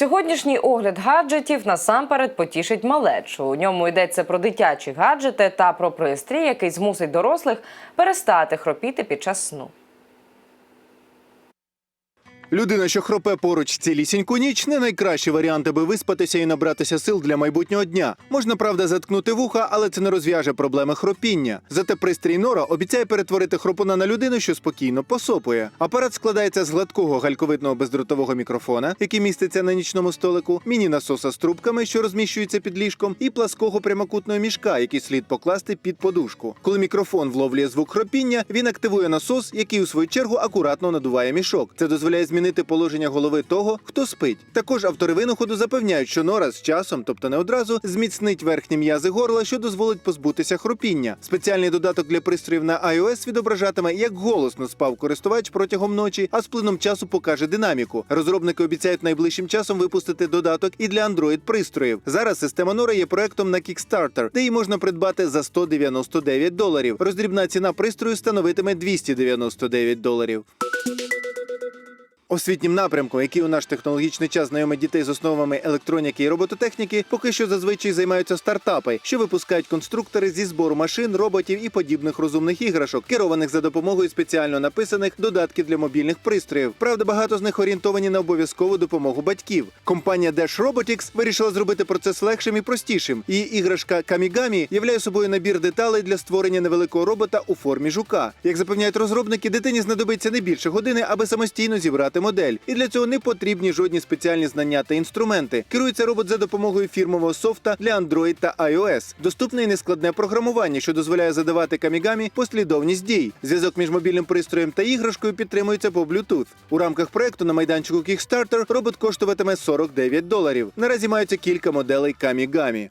Сьогоднішній огляд гаджетів насамперед потішить малечу. У ньому йдеться про дитячі гаджети та про пристрій, який змусить дорослих перестати хропіти під час сну. Людина, що хропе поруч цілісіньку ніч, не найкращий варіант, аби виспатися і набратися сил для майбутнього дня. Можна правда заткнути вуха, але це не розв'яже проблеми хропіння. Зате пристрій Нора обіцяє перетворити хропуна на людину, що спокійно посопує. Апарат складається з гладкого гальковидного бездротового мікрофона, який міститься на нічному столику, міні-насоса з трубками, що розміщується під ліжком, і плаского прямокутного мішка, який слід покласти під подушку. Коли мікрофон вловлює звук хропіння, він активує насос, який у свою чергу акуратно надуває мішок. Це дозволяє змінити положення голови того, хто спить. Також автори винаходу запевняють, що нора з часом, тобто не одразу, зміцнить верхні м'язи горла, що дозволить позбутися хропіння. Спеціальний додаток для пристроїв на iOS відображатиме, як голосно спав користувач протягом ночі, а з плином часу покаже динаміку. Розробники обіцяють найближчим часом випустити додаток і для Android пристроїв. Зараз система Нора є проектом на Kickstarter, де її можна придбати за 199 доларів. Роздрібна ціна пристрою становитиме 299 доларів. Освітнім напрямком, який у наш технологічний час знайомить дітей з основами електроніки і робототехніки, поки що зазвичай займаються стартапи, що випускають конструктори зі збору машин, роботів і подібних розумних іграшок, керованих за допомогою спеціально написаних додатків для мобільних пристроїв. Правда, багато з них орієнтовані на обов'язкову допомогу батьків. Компанія Dash Robotics вирішила зробити процес легшим і простішим. Її іграшка Kamigami являє собою набір деталей для створення невеликого робота у формі жука. Як запевняють розробники, дитині знадобиться не більше години, аби самостійно зібрати модель. І для цього не потрібні жодні спеціальні знання та інструменти. Керується робот за допомогою фірмового софта для Android та iOS. Доступне і нескладне програмування, що дозволяє задавати Kamigami послідовність дій. Зв'язок між мобільним пристроєм та іграшкою підтримується по Bluetooth. У рамках проекту на майданчику Kickstarter робот коштуватиме 49 доларів. Наразі маються кілька моделей Kamigami.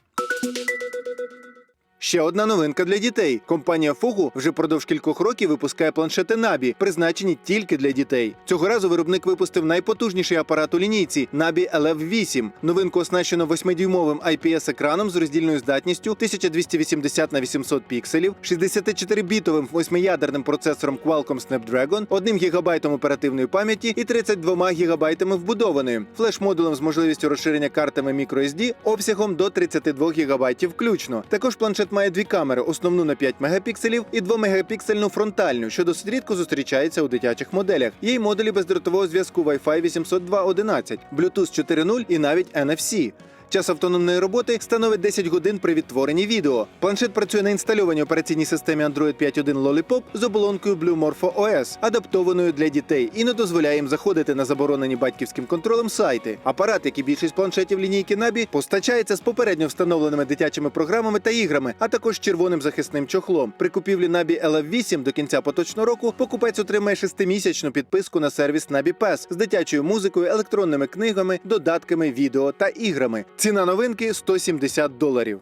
Ще одна новинка для дітей. Компанія Fugu вже продовж кількох років випускає планшети Nabi, призначені тільки для дітей. Цього разу виробник випустив найпотужніший апарат у лінійці Nabi LF8. Новинку оснащено 8-дюймовим IPS-екраном з роздільною здатністю 1280 на 800 пікселів, 64-бітовим восьмиядерним процесором Qualcomm Snapdragon, 1 гігабайтом оперативної пам'яті і 32 гігабайтами вбудованої, флеш-модулем з можливістю розширення картами microSD обсягом до 32 гігабайтів включно. Також планшет має дві камери: основну на 5 мегапікселів і 2-мегапіксельну фронтальну, що досить рідко зустрічається у дитячих моделях. Є й модулі бездротового зв'язку Wi-Fi 802.11, Bluetooth 4.0 і навіть NFC. Час автономної роботи становить 10 годин при відтворенні відео. Планшет працює на інстальованій операційній системі Android 5.1 Lollipop з оболонкою Blue Morpho OS, адаптованою для дітей, і не дозволяє їм заходити на заборонені батьківським контролем сайти. Апарат, як і більшість планшетів лінійки Nabі, постачається з попередньо встановленими дитячими програмами та іграми, а також червоним захисним чохлом. При купівлі Nabі LF8 до кінця поточного року покупець отримає шестимісячну підписку на сервіс Nabі Pass з дитячою музикою, електронними книгами, додатками, відео та іграми. Ціна новинки 170 доларів.